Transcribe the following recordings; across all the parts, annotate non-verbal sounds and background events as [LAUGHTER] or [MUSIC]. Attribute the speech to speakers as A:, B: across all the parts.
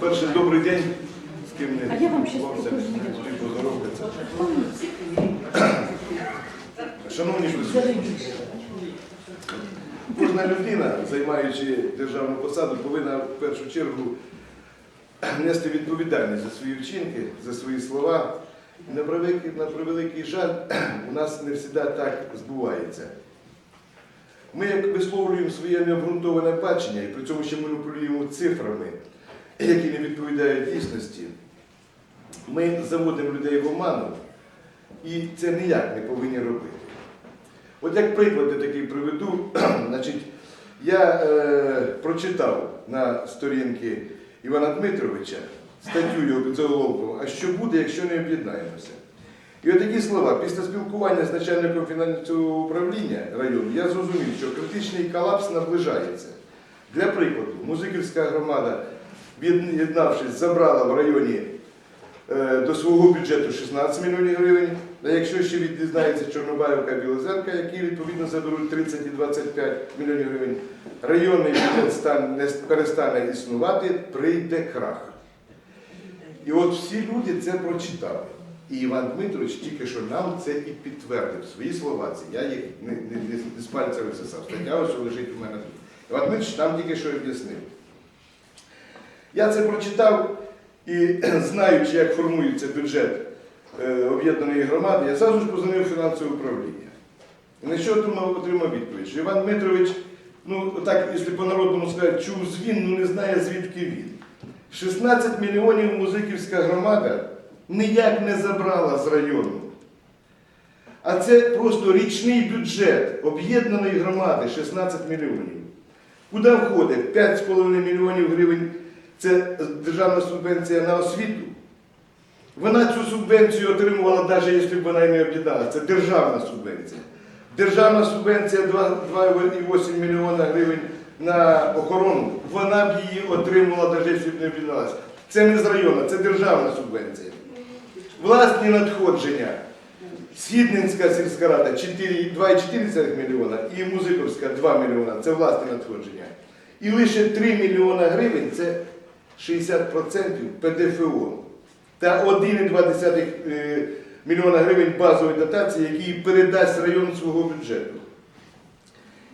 A: Перше, добрий день. З ким не
B: А я вам щас
A: бувався,
B: покажу.
A: не поздоровкатися. Шановні присутні, кожна людина, займаючи державну посаду, повинна в першу чергу нести відповідальність за свої вчинки, за свої слова. На превеликий, на превеликий жаль, у нас не завжди так збувається. Ми як висловлюємо своє необґрунтоване бачення і при цьому ще маніпулюємо цифрами, які не відповідають дійсності. Ми заводимо людей в оману, і це ніяк не повинні робити. От як приклад я такий приведу, [CLEARS THROAT] значить, я е, прочитав на сторінки Івана Дмитровича статтю його під заголовком, а що буде, якщо не об'єднаємося? І от такі слова. Після спілкування з начальником фінансового управління району я зрозумів, що критичний колапс наближається. Для прикладу, музиківська громада, від'єднавшись, забрала в районі е, до свого бюджету 16 мільйонів гривень. А якщо ще відрізнається Чорнобаївка і Білозерка, які відповідно заберуть 30 і 25 мільйонів гривень, районний бюджет стан- не перестане існувати, прийде крах. І от всі люди це прочитали. І Іван Дмитрович тільки що нам це і підтвердив свої слова. Це я їх не, не, не, не з пальця висосав. Стаття ось лежить у мене тут. Іван Дмитрович нам тільки що об'яснив. Я це прочитав і [CLEARS THROAT] знаючи, як формується бюджет е, об'єднаної громади, я зразу ж позвонив фінансове управління. І на що отримав, відповідь, що Іван Дмитрович, ну так, якщо по-народному сказати, чув звін, ну не знає звідки він. 16 мільйонів музиківська громада ніяк не забрала з району. А це просто річний бюджет об'єднаної громади 16 мільйонів. Куди входить 5,5 мільйонів гривень це державна субвенція на освіту. Вона цю субвенцію отримувала, навіть якщо б вона і не об'єдналася. Це державна субвенція. Державна субвенція 2,8 мільйона гривень на охорону, вона б її отримувала, навіть якщо б не об'єдналася. Це не з району, це державна субвенція. Власні надходження. Східненська сільська рада 4 2,4 мільйона і Музиковська 2 мільйона це власні надходження. І лише 3 мільйона гривень це 60% ПДФО та 1,2 е, мільйона гривень базової дотації, які передасть район свого бюджету.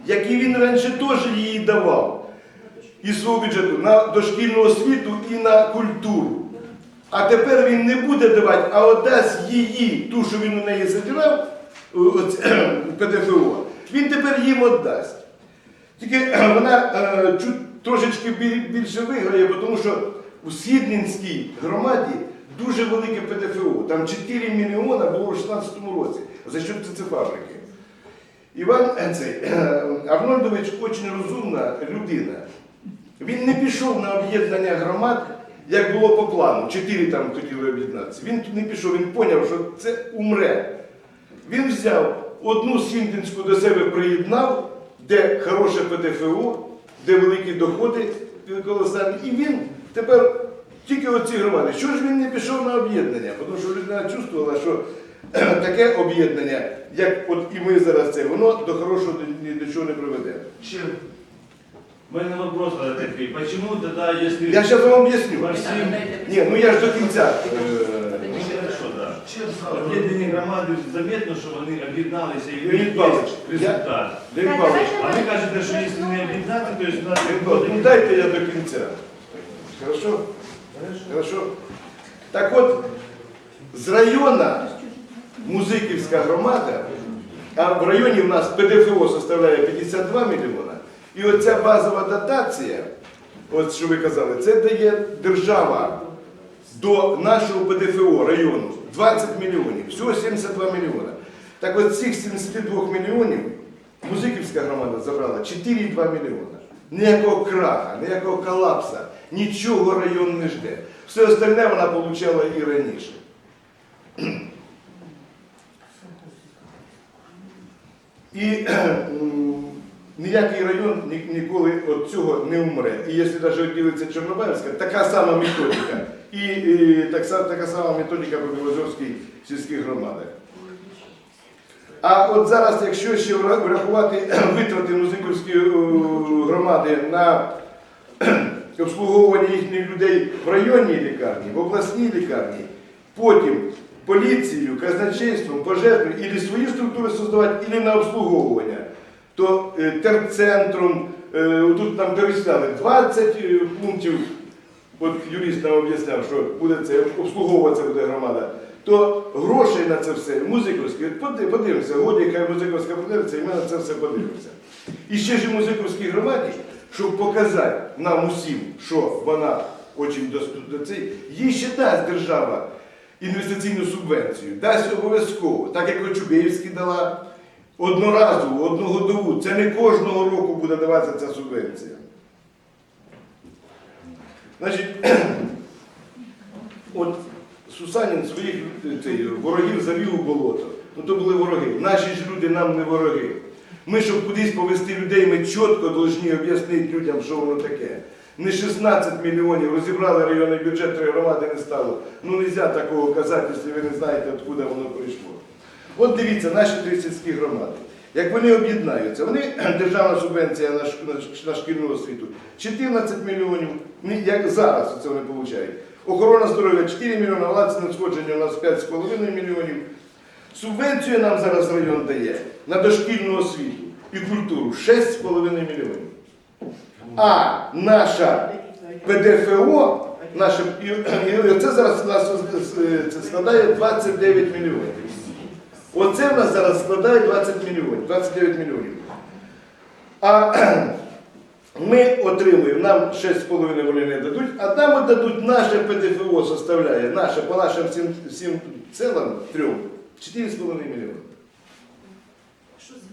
A: Які він раніше теж її давав із свого бюджету на дошкільну освіту і на культуру. А тепер він не буде давати, а отдасть її, ту, що він у неї заділав, [CLEARS THROAT] ПДФО, він тепер їм віддасть. Тільки вона е, трошечки більше виграє, тому що у Східненській громаді дуже велике ПДФО. Там 4 мільйона було в 2016 році. За що це фабрики? Іван е, цей, е, Арнольдович дуже розумна людина. Він не пішов на об'єднання громад, як було по плану. Чотири там хотіли об'єднатися. Він не пішов, він зрозумів, що це умре. Він взяв одну Сімтинську до себе приєднав, де хороше ПДФО, де великі доходи колосальні. І він тепер тільки оці громади. Що ж він не пішов на об'єднання? Тому що людина чувствувала, що [CLEARS THROAT] таке об'єднання, як от і ми зараз це, воно до хорошого ні до чого не приведе.
C: Чем? У меня вопрос такой. Почему тогда, если...
A: Я зараз вам об'ясню. Ні, ну я ж до кінця.
C: Ну, хорошо, да. Об'єднані громади заметно, що вони об'єдналися і
A: Леонід
C: є
A: Павлович,
C: результат.
A: Леонід Павлович,
C: А ви кажете, що якщо не об'єднати, то есть у нас
A: Леонід Павлович, ну дайте я до кінця. Хорошо? Хорошо? Так от, з району Музиківська громада, а в районі в нас ПДФО составляє 52 мільйона, і оця базова дотація, от що ви казали, це дає держава до нашого ПДФО району 20 мільйонів, всього 72 мільйона. Так от цих 72 мільйонів Музиківська громада забрала 4,2 мільйона. Ніякого краха, ніякого колапса, нічого район не жде. Все остальне вона отримала і раніше. І ніякий район ні- ніколи від цього не умре. І якщо навіть ділиться Чорнобаївська, така сама методика. І, і так, така сама методика по Білозорській сільських громадах. А от зараз, якщо ще врахувати [CLEARS THROAT] витрати Музиківської е, громади на [CLEARS THROAT] обслуговування їхніх людей в районній лікарні, в обласній лікарні, потім поліцією, казначейством, пожежною, і свої структури создавати, і на обслуговування, то е, терцентром, тут нам перечисляли 20 е, пунктів, от юрист нам об'ясняв, що буде це обслуговуватися буде громада, то грошей на це все, музиковські, подивимося, годі, хай музиковська подивиться, і ми на це все подивимося. І ще ж і музиковській громаді, щоб показати нам усім, що вона дуже доступна, їй ще дасть держава інвестиційну субвенцію, дасть обов'язково, так як Кочубеївський дала одноразову, одногодову. Це не кожного року буде даватися ця субвенція. Значить, от Сусанін своїх е, цей, ворогів завів у болото. Ну то були вороги. Наші ж люди нам не вороги. Ми, щоб кудись повести людей, ми чітко повинні об'яснити людям, що воно таке. Не 16 мільйонів, розібрали районний бюджет, три громади не стало. Ну не можна такого казати, якщо ви не знаєте, откуда воно прийшло. От дивіться, наші три сільські громади. Як вони об'єднаються, вони [CLEARS THROAT] державна субвенція на, шкільну освіту 14 мільйонів, як зараз це вони получають. Охорона здоров'я 4 мільйони, владці надходження у нас 5,5 мільйонів. Субвенцію нам зараз район дає на дошкільну освіту і культуру 6,5 мільйонів. А наша ПДФО, наше, і, це зараз у нас е, це складає 29 мільйонів. Оце в нас зараз складає 20 мільйонів, 29 мільйонів. А [CLEARS THROAT] ми отримуємо, нам 6,5 вони не дадуть, а нам дадуть наше ПДФО составляє, наше, по нашим всім, селам трьом, 4,5 мільйони.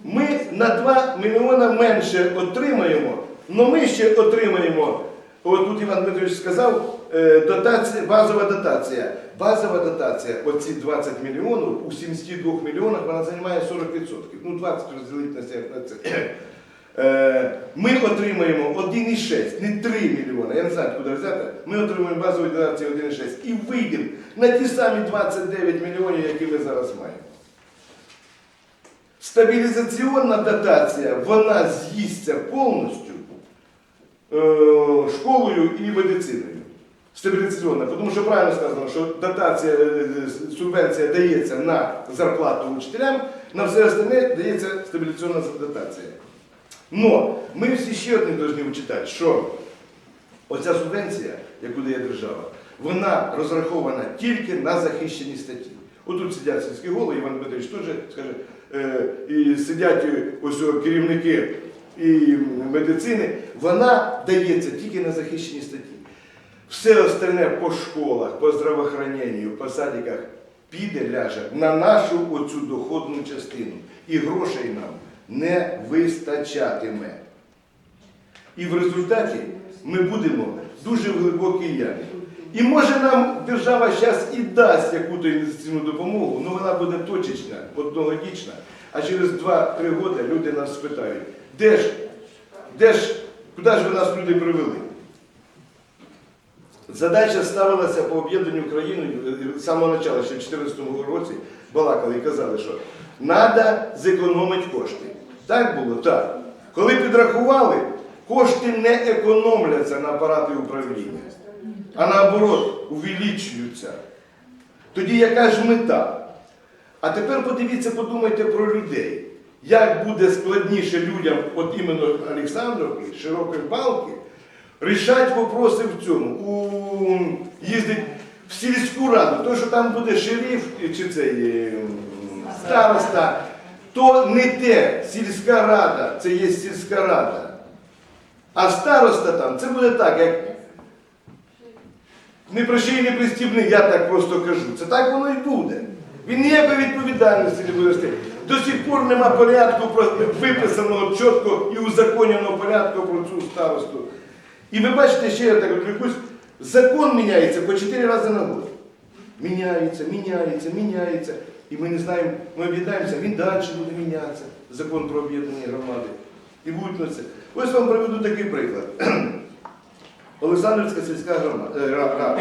A: Ми на 2 мільйона менше отримаємо, але ми ще отримаємо, от тут Іван Дмитрович сказав, дотація, базова дотація. Базова дотація, оці 20 мільйонів, у 72 мільйонах вона займає 40%. Ну 20 розділити на 7, на це. Е, Ми отримаємо 1,6, не 3 мільйони, я не знаю, куди взяти. Ми отримуємо базову дотацію 1,6 і вийдемо на ті самі 29 мільйонів, які ми зараз маємо. Стабілізаційна дотація, вона з'їсться повністю е, школою і медициною. Стабілізаційна, тому що правильно сказано, що дотація, е, субвенція дається на зарплату учителям, на все остальне дається стабілізаційна дотація. Но ми всі ще одне повинні вчитати, що оця субвенція, яку дає держава, вона розрахована тільки на захищені статті. Отут сидять сільські голови, Іван Дмитрович теж скаже, е, і сидять е, ось керівники і медицини, вона дається тільки на захищені статті. Все остальне по школах, по здравоохраненню, по садиках піде, ляже на нашу оцю доходну частину. І грошей нам не вистачатиме. І в результаті ми будемо дуже в глибокій ямі. І може нам держава зараз і дасть якусь інвестиційну допомогу, але вона буде точечна, одногодічна. А через 2-3 роки люди нас спитають, де ж, де ж, куди ж ви нас люди привели? Задача ставилася по об'єднанню країни з самого початку, ще в 2014 році балакали і казали, що треба зекономити кошти. Так було? Так. Коли підрахували, кошти не економляться на апарати управління, а наоборот, увеличуються. Тоді яка ж мета? А тепер подивіться, подумайте про людей. Як буде складніше людям, от іменно Олександровки, широкої балки, рішати вопроси в цьому. У, їздить в сільську раду, то, що там буде шериф чи цей е, староста, то не те. Сільська рада, це є сільська рада. А староста там, це буде так, як не прощай, не пристібни, я так просто кажу. Це так воно і буде. Він ніякої відповідальності не буде нести. До сих пор нема порядку виписаного чітко і узаконеного порядку про цю старосту. І ви бачите, ще я так відвлекусь, закон міняється по 4 рази на год. Міняється, міняється, міняється. І ми не знаємо, ми об'єднаємося, він далі буде мінятися, закон про об'єднання громади. І будуть на це. Ось вам приведу такий приклад. [CLEARS THROAT] Олександрівська сільська е, ра- рада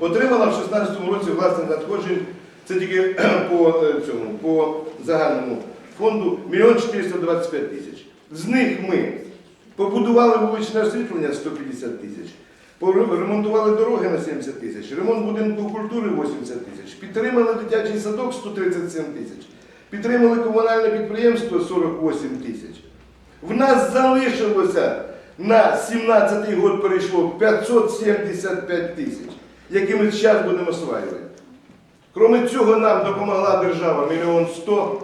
A: отримала в 16-му році власних надходжень, це тільки [CLEARS THROAT] по е, цьому, по загальному фонду, 1 425 тисяч. З них ми побудували вуличне освітлення 150 тисяч, Ремонтували дороги на 70 тисяч, ремонт будинку культури 80 тисяч, підтримали дитячий садок 137 тисяч, підтримали комунальне підприємство 48 тисяч. В нас залишилося на 17-й год перейшло 575 тисяч, які ми зараз будемо осваювати. Крім цього, нам допомогла держава мільйон сто.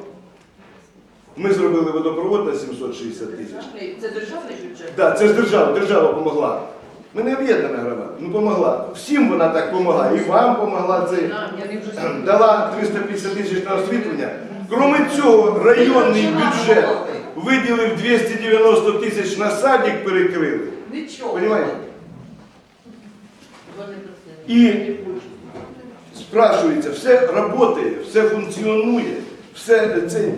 A: Ми зробили водопровод на 760 тисяч.
B: Це державний бюджет?
A: Так, це ж держава, держава допомогла. Ми не об'єднана громада, ну допомогла. Всім вона так допомагає. І вам допомогла це. Дала 350 тисяч на освітлення. Крім цього, районний бюджет виділив 290 тисяч на садик перекрили.
B: Нічого. Не-
A: І спрашується, все працює, все функціонує, все це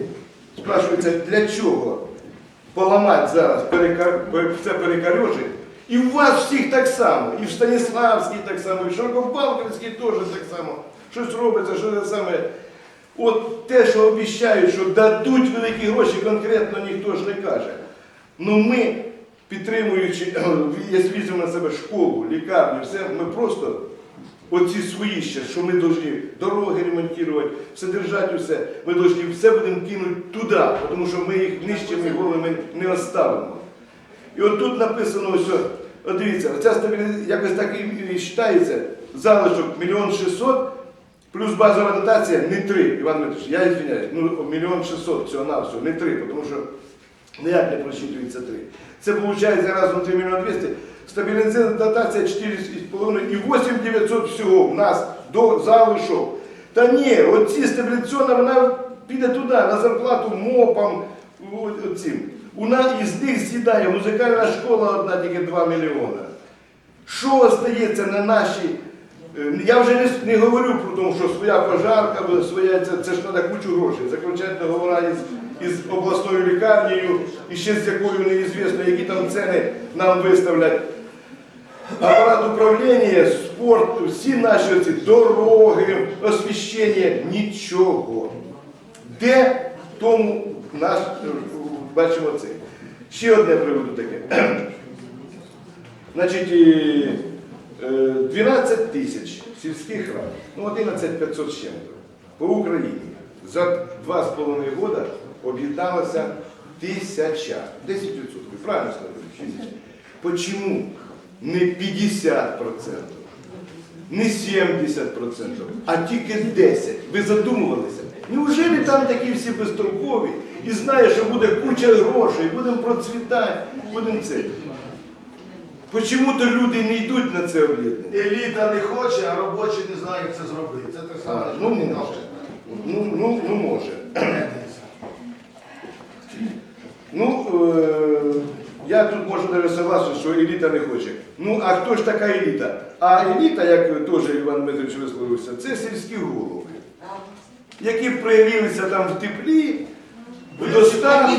A: спрашується, для чого поламати зараз, все перекарежить. І у вас всіх так само, і в Станіславській так само, і в Широкопалківській теж так само. Щось робиться, що це саме. От те, що обіцяють, що дадуть великі гроші, конкретно ніхто ж не каже. Ну ми, підтримуючи, [CLEARS THROAT] якщо візьмемо на себе школу, лікарню, все, ми просто оці свої ще, що ми повинні дороги ремонтувати, все держати, все, ми повинні все будемо кинути туди, тому що ми їх нижчими голими не оставимо. І от тут написано, що, от дивіться, оця стабілізація якось так і, вважається, залишок мільйон шістсот, плюс базова дотація не три. Іван Дмитрович, я звиняюсь, ну мільйон шістсот всього на всього, не три, тому що ніяк не просчитується три. Це виходить разом 3 мільйони 200. Стабілізаційна дотація 4,5 і 8 900 всього в нас до залишок. Та ні, оці стабілізаційна, вона піде туди, на зарплату МОПам, о- оцим. У нас із них з'їдає музикальна школа одна тільки 2 мільйони. Що остається на наші? е, Я вже не, не говорю про те, що своя пожарка, своя, це, це ж треба кучу грошей. Заключати договори із, із обласною лікарнею, і ще з якою неізвісно, які там ціни нам виставлять. Апарат управління, спорт, всі наші оці дороги, освіщення, нічого. Де тому наш, е, бачимо це. Ще одне приведу таке. Значить, е, 12 тисяч сільських рад, ну 11 500 з чим-то по Україні за 2,5 роки об'єдналося тисяча, 10%, правильно сказали? Почему не 50%, не 70%, а тільки 10%? Ви задумувалися? Неужели там такі всі безтолкові і знає, що буде куча грошей, будемо процвітати, будемо це? Почому-то люди не йдуть на це об'єднання?
D: Еліта не хоче, а робочі не знають, як це зробити. Це те
A: А,
D: саме.
A: ну, може. Ну, ну, ну може. [CLEARS THROAT] [CLEARS THROAT] Ну, е, я тут можу навіть согласен, що еліта не хоче. Ну, а хто ж така еліта? А еліта, як теж Іван Дмитрович висловився, це сільські голови, які пригрілися там в теплі, в достатку,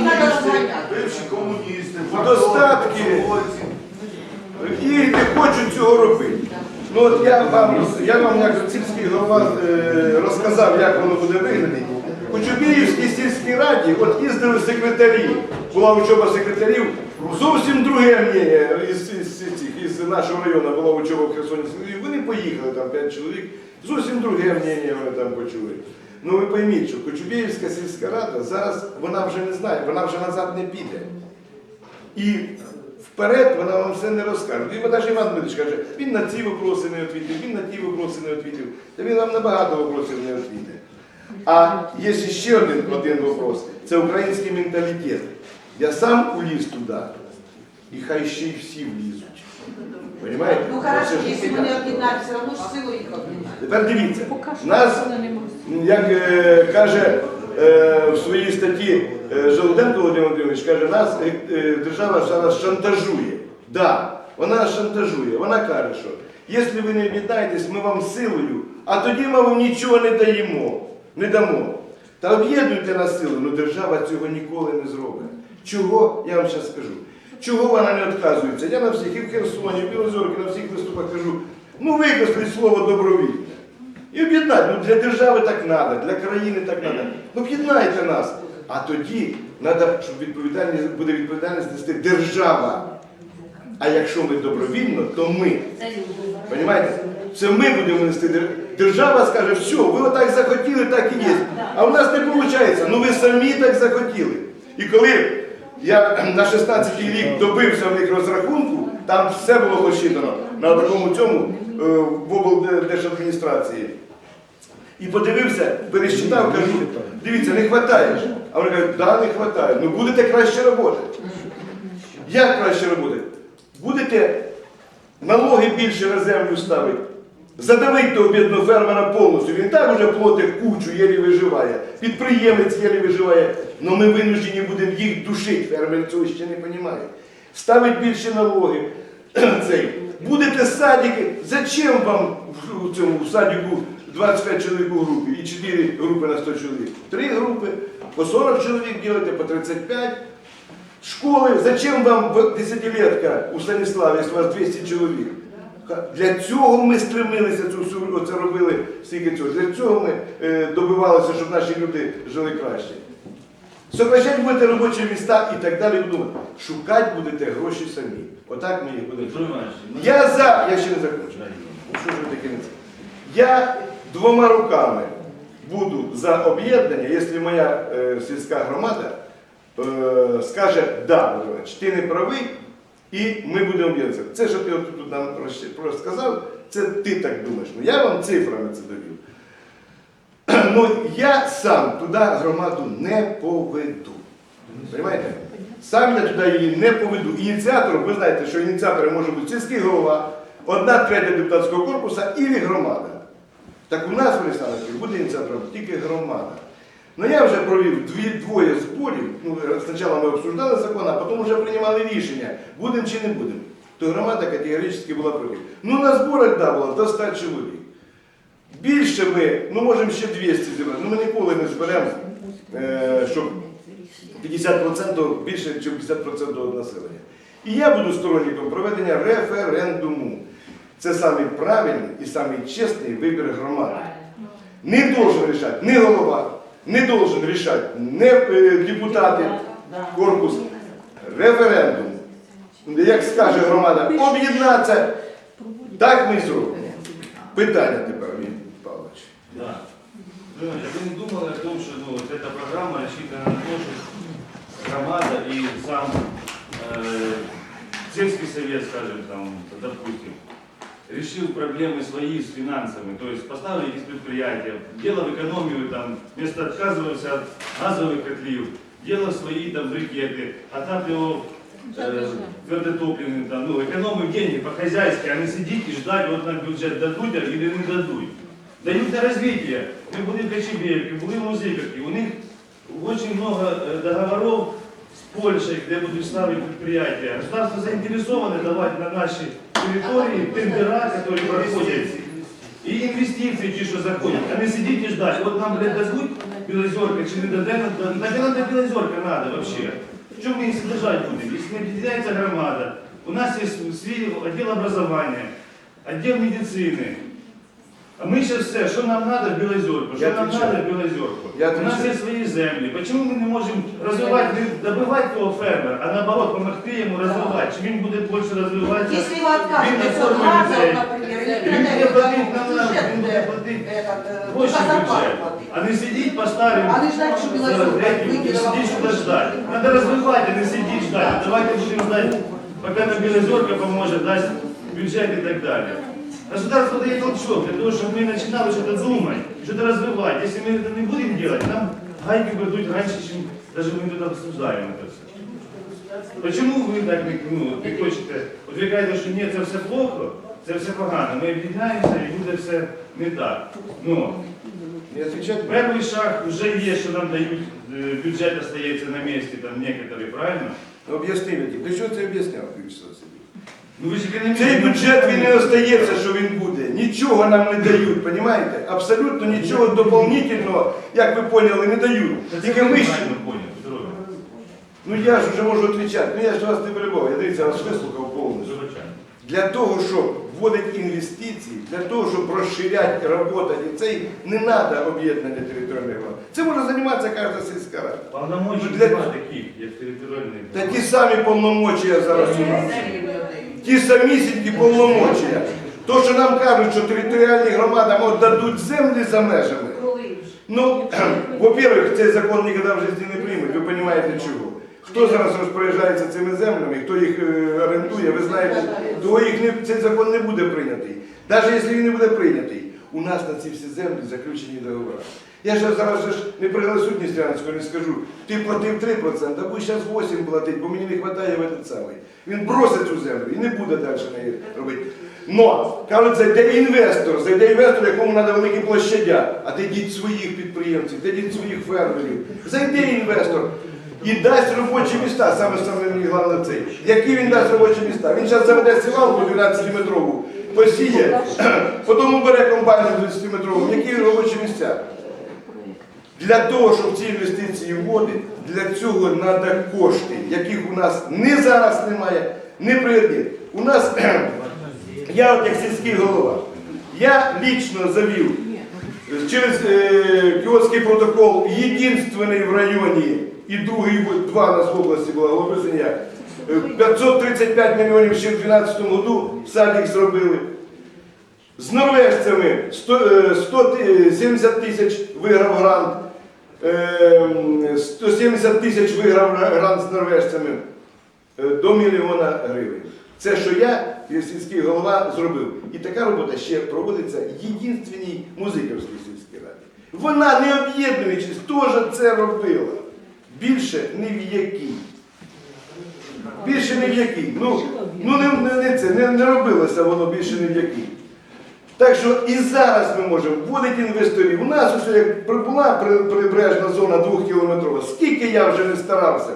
D: Бивші комуністи,
A: В достатки. і не хочуть цього робити. Ну от я вам, я вам як сільський голова е, розказав, як воно буде виглядати. У Чубіївській сільській раді от їздили секретарі, була учоба секретарів, зовсім друге мнення із, із, із, із нашого району була учоба в Херсоні. Вони поїхали, там 5 чоловік, зовсім друге мнення вони там почули. Ну ви пойміть, що Кочубєївська сільська рада зараз вона вже не знає, вона вже назад не піде. І вперед вона вам все не розкаже. І навіть Іван Дмитрич каже, він на ці вопроси не відповів, він на ті вопроси не відповів. Та він вам на багато вопросів не відповіде. А є ще один, один вопрос. Це український менталітет. Я сам уліз туди, і хай ще й всі влізуть. Понимаєте?
B: Ну хорошо, якщо вони об'єднають, все одно ж силу їх об'єднають.
A: Тепер дивіться, нас, як е, каже е, в своїй статті е, Желуденко Володимир Володимирович, каже, нас е, е, держава зараз шантажує. Да, вона нас шантажує. Вона каже, що якщо ви не об'єднаєтесь, ми вам силою, а тоді ми вам нічого не даємо, не дамо. Та об'єднуйте нас силою, але держава цього ніколи не зробить. Чого? Я вам зараз скажу. Чого вона не відказується? Я на всіх і в Херсоні, і в Білозорці, на всіх виступах кажу, ну використати слово добровільне. І об'єднати. Ну для держави так треба, для країни так треба. Ну об'єднайте нас. А тоді треба, щоб відповідальність буде відповідальність нести держава. А якщо ми добровільно, то ми. Понимаєте? Це ми будемо нести. Держава скаже, все, ви отак захотіли, так і є. А в нас не виходить. Ну ви самі так захотіли. І коли я на 16-й рік добився в них розрахунку, там все було посчитано на такому цьому е, в облдержадміністрації. І подивився, пересчитав, кажу, дивіться, не вистачає. А вони кажуть, да, не вистачає. Ну будете краще працювати. Як краще робити? Будете налоги більше на землю ставити. Задавить того бідного фермера повністю. Він так уже платить кучу, єлі виживає. Підприємець єлі виживає. Але ми винуждені будемо їх душити. Фермер цього ще не розуміє. Ставить більше налоги. [CLEARS THROAT] Цей. Будете садики. Зачем вам в цьому в садику 25 чоловік у групі і 4 групи на 100 чоловік? Три групи, по 40 чоловік ділите, по 35. Школи, зачем вам десятилетка у Станіславі, якщо у вас 200 чоловік? Для цього ми стремилися цю всю оце робили стільки цього. Для цього ми е, добивалися, щоб наші люди жили краще. Сокращать будете робочі міста і так далі. Будемо. Шукати будете гроші самі. Отак ми їх будемо. Я за, я ще не закончу. Ну, що ж ви таке не це? Я двома руками буду за об'єднання, якщо моя е, сільська громада е, скаже, да, ти не правий, і ми будемо об'єднатися. Це, що ти от тут нам розказав, це ти так думаєш. Ну я вам цифрами це довів. [CLEARS THROAT] Ну я сам туди громаду не поведу. Понимаєте? Сам я туди її не поведу. Ініціатором, ви знаєте, що ініціатори може бути сільський голова, одна третя депутатського корпусу і громада. Так у нас в Олександрівській буде ініціатором тільки громада. Ну я вже провів дві, двоє зборів. Ну, спочатку ми обсуждали закон, а потім вже приймали рішення, будемо чи не будемо. То громада категорично була проти. Ну на зборах да, було до 100 чоловік. Більше ми, ну можемо ще 200 зібрати, ну ми ніколи не зберемо, е, щоб 50% більше, ніж 50% населення. І я буду сторонником проведення референдуму. Це самий правильний і самий чесний вибір громади. Не должен рішати не голова, не должен рішати не е, депутати, корпус. Референдум. Як скаже громада, об'єднатися, так ми і зробимо. Питання тепер, Віктор Павлович.
C: Да. Петро Иванович, а вы не думали о том, что ну, вот эта программа рассчитана на то, что громада и сам э, сельский совет, скажем, там, допустим, решил проблемы свои с финансами, то есть поставили эти предприятия, дело в экономию, там, вместо отказываться от газовых котлів, дело свои там брикеты, отапливал э, твердотопливные, там, ну, экономим деньги по-хозяйски, а не сидеть и ждать, вот нам бюджет дадут или не дадут. Дають на розвиття. Ми були в Кочебельке, були в Музиковке. У них очень много э, договоров с Польшей, где будут ставить предприятия. Государство заинтересовано давать на нашей территории тендера, которые проходят. И инвестиции, ті, що заходять, а не сидіть і ждать. От нам, блядь, дадуть Білозерка чи не дадуть, так нам до Білозерка надо вообще. В чем мы их содержать будем? Если не объединяется громада, у нас есть свій отдел образования, отдел медицины, а ми ще все, що нам треба в Білозерку, що
A: Я
C: нам
A: отвечаю.
C: треба в Білозерку.
A: Я
C: У нас
A: отвечаю.
C: є свої землі. Чому ми не можемо розвивати, не добивати того фермера, а наоборот, допомогти йому розвивати? Чи він буде більше розвиватися?
B: Если вы откажетесь
C: Він
B: от
C: оформить
B: газа,
C: людей.
B: например, или
C: Він буде
B: бюджет,
C: платити на нас, він буде
B: бюджет,
C: платити
B: этот, э,
C: Больше
B: газопарк
C: бюджет.
B: платить.
C: А не сидіть по старим
B: А не ждать, що Білозерка
C: третім, не
B: викинула
C: сидіть сюди
B: гроші.
C: ждать. Треба розвивати, а не сидіть ждать. Давайте будемо ждать, поки нам Білозерка поможе, дасть бюджет і так далі. Государство дает толчок для того, чтобы мы начинали что-то думать, что-то развивать. Если мы это не будем делать, нам гайки придут раньше, чем даже мы тут обсуждаем это все. Почему ви так не, ну, не хочете? От ви кажете, що ні, це все плохо, це все погано. Ми об'єднаємося і буде все не так. Ну,
A: Не відповідати?
C: перший шаг вже є, що нам дають, е, бюджет остається на місці, там некоторі, правильно?
A: Ну, об'ясни мені, ти що це об'ясняв, Вячеслав Сергійович?
C: Ну ви ж економіст.
A: Цей бюджет він не остається, що він буде. Нічого нам не дають, розумієте? Абсолютно нічого доповнительного, як ви поняли, не дають. Тільки
C: Іванович.
A: Ну я ж вже можу відповідати. Ну я ж вас не перебував, я дивіться, вас вислухав повністю. Для того, щоб вводити інвестиції, для того, щоб розширяти роботу дітей, не треба об'єднання територіальних громад. Це може займатися кожна сільська рада.
C: Полномочий
A: Ну, для-
C: нема таких, як територіальний.
A: Такі самі повномочія зараз у нас. Ті самісінькі повномочія. То, що нам кажуть, що територіальні громади дадуть землі за межами. Ну, [CLEARS THROAT] во-первых, цей закон ніколи в житті не приймуть, ви розумієте чого. Хто зараз розпоряджається цими землями, хто їх е, орендує, ви знаєте, того їх не, цей закон не буде прийнятий. Навіть якщо він не буде прийнятий, у нас на ці всі землі заключені договори. Я ж зараз ж не приголосуть Нестерянського, не скажу, ти платив 3%, а будеш зараз 8 платити, бо мені не вистачає в этот самий. Він бросить цю землю і не буде далі неї робити. Но, кажуть, зайде інвестор, зайде інвестор, якому треба великі площадя, а дійдіть своїх підприємців, дійдіть своїх фермерів. Зайде інвестор і дасть робочі міста, саме саме головне це. Які він дасть робочі міста? Він зараз заведе сівалку 12-метрову, посіє, [CLEARS THROAT] потім бере комбайн 20-метрову. Які робочі місця? Для того, щоб ці інвестиції вводити, для цього треба кошти, яких у нас ні зараз немає, ні при У нас, [CLEARS THROAT] я от як сільський голова, я лічно завів через е, кіотський протокол єдинственний в районі і другий, два у нас в області було, голови. Е, 535 мільйонів ще в 2012 году в садик зробили. З норвежцями 100, е, 170 тисяч виграв грант, е, 170 тисяч виграв грант з норвежцями е, до мільйона гривень. Це, що я, сільський голова, зробив. І така робота ще проводиться в єдинственній музиківській сільській раді. Вона, не об'єднуючись, теж це робила. Більше ні в якій. Більше ні в якій. Ну, ну не, не це, не, не робилося воно більше ні в якій. Так що і зараз ми можемо вводити інвесторів. У нас ось як прибула прибережна зона двохкілометрова, скільки я вже не старався.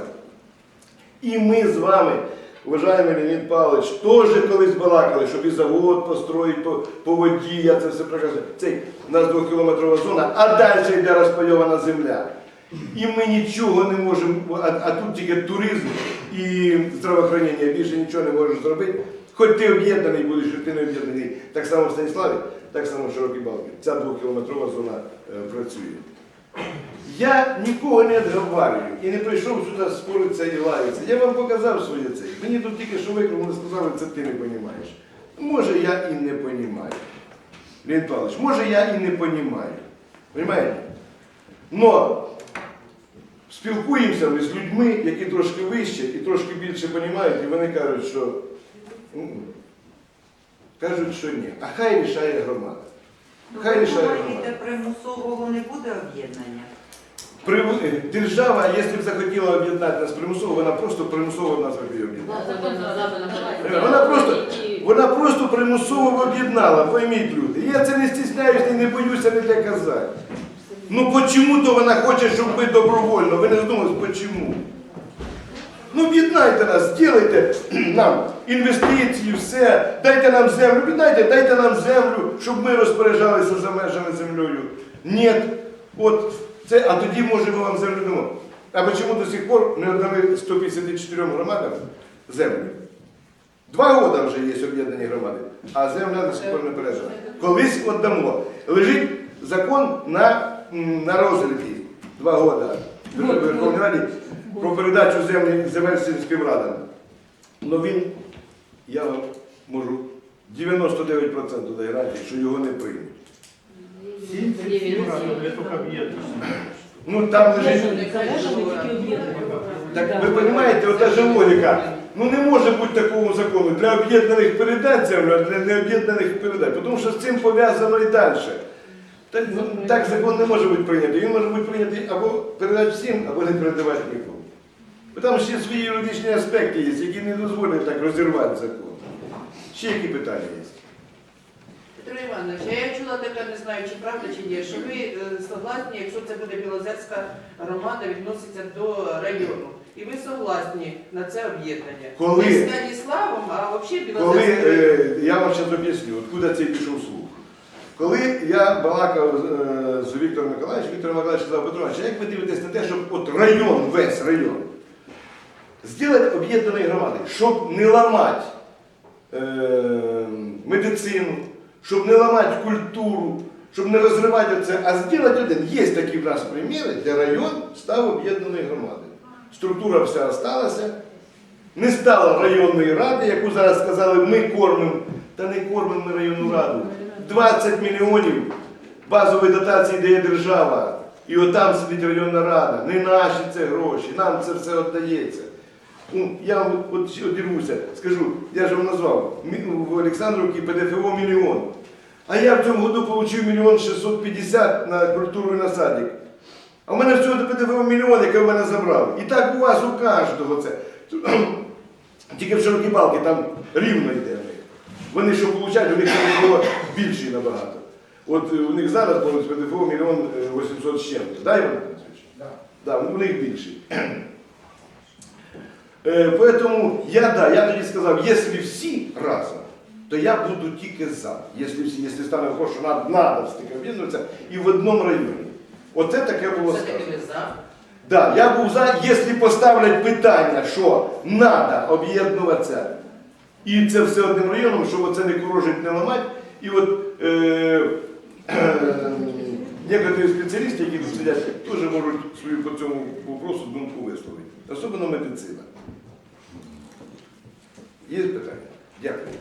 A: І ми з вами, вважаємо Леонід Павлович, теж колись балакали, щоб і завод построїть по, по воді, я це все прекрасно. Це у нас двохкілометрова зона, а далі йде розпайована земля. І ми нічого не можемо, а, а тут тільки туризм і здравоохранення, більше нічого не можеш зробити. Хоч ти об'єднаний будеш, хоч ти не об'єднаний. Так само в Станіславі, так само в Широкій Балки. Ця двохкілометрова зона е, працює. Я нікого не відговарюю і не прийшов сюди споритися і лаятися. Я вам показав своє це. Мені тут тільки що викрили, сказали, це ти не розумієш. Може, я і не розумію. Леонід Павлович, може я і не розумію. Понимаєте? Но спілкуємося ми з людьми, які трошки вище і трошки більше розуміють, і вони кажуть, що. Кажуть, що ні. А хай рішає громада. Хай рішає громада.
B: Примусового не буде об'єднання?
A: Е, Держава, якщо б захотіла об'єднати нас примусово, вона просто примусово нас би об'єднала. Вона просто, вона просто примусово об'єднала, пойміть люди. Я це не стісняюсь і не боюся ніде казати. Ну почому то вона хоче, щоб ми добровольно? Ви не задумались, чому? Ну об'єднайте нас, зробите [CLEARS THROAT] нам інвестиції, все, дайте нам землю, об'єднайте, дайте нам землю, щоб ми розпоряджалися за межами землею. Ні. От це, а тоді може ми вам землю дамо. А чому до сих пор не віддали 154 громадам землю? Два роки вже є об'єднані громади, а земля до сих пор не передана. Колись віддамо. Лежить закон на, на розгляді два роки Верховній Раді про передачу землі земель сільським радам. Ну він, я вам можу 99% дає раді, що його не приймуть. Ну там лежить. Так ви розумієте, ота ж логіка. Ну не може бути такого закону для об'єднаних передач землю, а для необ'єднаних передач. Тому що з цим пов'язано і далі. Так, ну, так закон не може бути прийнятий. Він може бути прийнятий або передати всім, або не передавати нікому. Бо там ще свої юридичні аспекти є, які не дозволять так розірвати закон. Ще які питання є?
E: Петро Іванович, а я чула таке, не знаю, чи правда, чи ні, що ви е, согласні, якщо це буде Білозерська громада, відноситься до району. І ви согласні на це об'єднання.
A: Коли?
E: Не з Станіславом, а взагалі
A: Коли,
E: Білозерська.
A: е, я вам зараз об'ясню, откуда цей пішов слух. Коли я балакав е, з Віктором Миколаївичем, Віктор Миколаївич сказав, Петро а як ви дивитесь на те, щоб от район, весь район, зробити об'єднаної громади, щоб не ламати е, медицину, щоб не ламати культуру, щоб не розривати це, а зробити один. Є такі в нас приміри, де район став об'єднаною громадою. Структура вся залишилася, Не стало районної ради, яку зараз сказали, ми кормимо. Та не кормимо ми районну раду. 20 мільйонів базової дотації дає держава. І отам сидить районна рада. Не наші це гроші, нам це все віддається. Ну, я вам от ще одірвуся, скажу, я ж вам назвав, в Олександрівці ПДФО мільйон. А я в цьому году отримав мільйон 650 на культуру і на садик. А в мене всього до ПДФО мільйон, який в мене забрали. І так у вас у кожного це. [CLEARS THROAT] Тільки в широкі балки там рівно йде. Вони що получають, у них ПДФО більший набагато. От е, у них зараз було з ПДФО мільйон е, 800 з чим-то. Да, Іван Анатолійович? Да, у них більший. Е, Поэтому я, да, я тоді сказав, якщо всі разом, то я буду тільки за. Якщо всі, якщо стане вопрос, що надо, надо все-таки об'єднуватися і в одному районі. Оце таке було сказано. Да, я був за, якщо поставлять питання, що треба об'єднуватися, і це все одним районом, щоб це не корожить, не ламати. І от е, [CLEARS THROAT] е, некоторі спеціалісти, які тут сидять, теж можуть свою по цьому вопросу думку висловити. Особливо медицина. Є питання? Дякую.